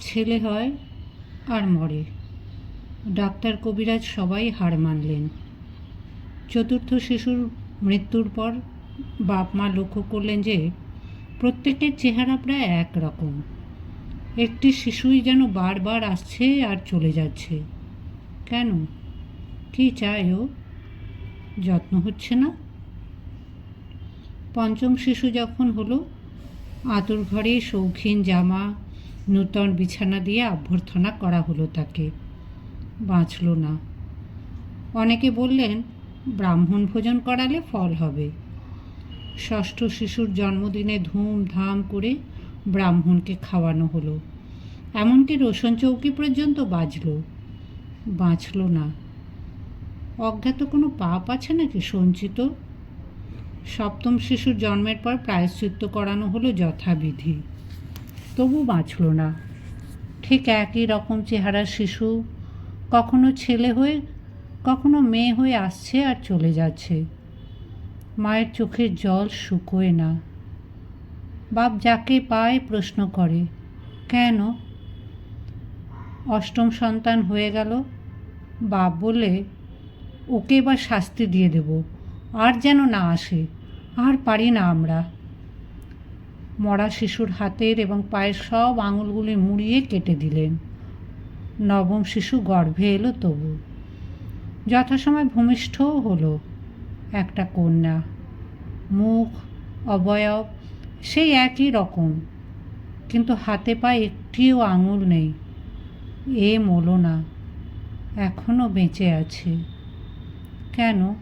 ছেলে হয় আর মরে। ডাক্তার কবিরাজ সবাই হার মানলেন। চতুর্থ শিশুর মৃত্যুর পর বাপ মা লক্ষ্য করলেন যে প্রত্যেকের চেহারা প্রায় একরকম। একটি শিশুই যেন বারবার আসছে আর চলে যাচ্ছে। কেন? কী চায় ও? যত্ন হচ্ছে না? পঞ্চম শিশু যখন হলো আতুর ঘরে শৌখিন জামা নূতন বিছানা দিয়ে অভ্যর্থনা করা হলো তাকে। বাঁচল না। অনেকে বললেন, ব্রাহ্মণ ভোজন করালে ফল হবে। ষষ্ঠ শিশুর জন্মদিনে ধুমধাম করে ব্রাহ্মণকে খাওয়ানো হলো। এমনকি রোশন চৌকি পর্যন্ত বাজল। বাঁচল না। অজ্ঞাত কোনো পাপ আছে নাকি সঞ্চিত? সপ্তম শিশুর জন্মের পর প্রায়শ্চিত্ত করানো হলো যথাবিধি। তবু বাঁচল না। ঠিক একই রকম চেহারা শিশু। কখনো ছেলে হয়ে, কখনো মেয়ে হয়ে আসছে আর চলে যাচ্ছে। মায়ের চোখের জল শুকোয় না। বাপ যাকে পায় প্রশ্ন করে, কেন? অষ্টম সন্তান হয়ে গেল। বাপ বলে, ওকে এবার শাস্তি দিয়ে দেব। আর যেন না আসে, আর পারি না আমরা। মরা শিশুর হাতের এবং পায়ের সব আঙুলগুলি মুড়িয়ে কেটে দিলেন নবম শিশু গর্ভে এলো তবু। যথাসময় ভূমিষ্ঠও হলো একটা কন্যা। মুখ, অবয়ব, সেই একই রকম। কিন্তু হাতে পায়ে একটিও আঙুল নেই। এ মলো না এখনও বেঁচে আছে। কেন?